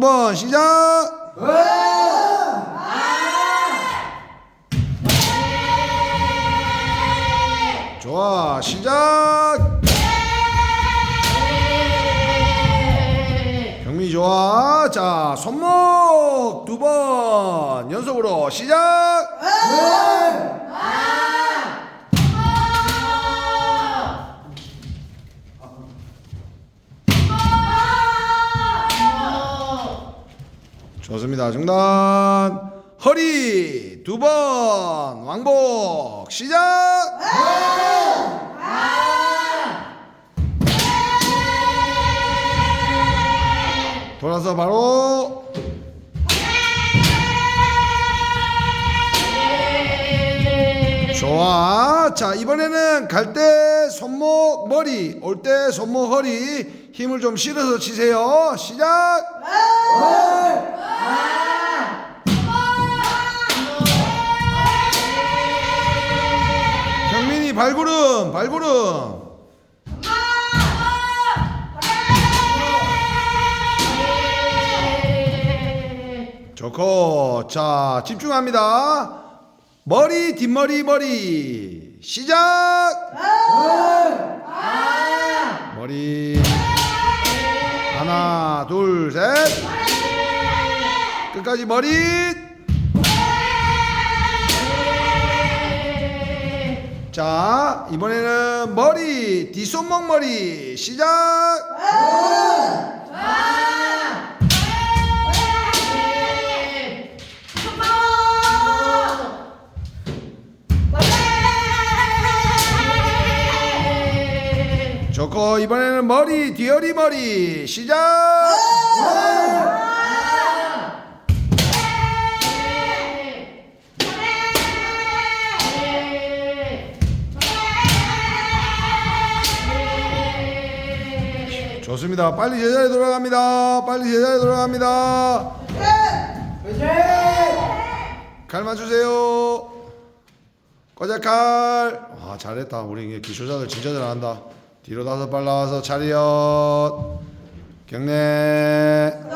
번 시작. 좋아 시작. 경미 좋아. 자 손목 두 번 연속으로 시작. 좋습니다. 중단. 허리 두 번 왕복 시작. 돌아서 바로 좋아. 자, 이번에는 갈 때 손목 머리, 올 때 손목 허리 힘을 좀 실어서 치세요. 시작. 발구름, 발구름. 좋고. 자, 집중합니다. 머리, 뒷머리, 머리. 시작. 머리. 하나, 둘, 셋. 끝까지 머리. 자, 이번에는 머리, 뒷손목 머리. 시작. 좋고, 이번에는 머리, 뒤어리 머리. 시작. 좋습니다. 빨리 제자리에 돌아갑니다. 빨리 제자리에 돌아갑니다. 칼 맞추세요. 꺼자칼. 아 잘했다. 우리 기초자들 진짜 잘한다. 뒤로 다섯 발 나와서 차렷. 경례.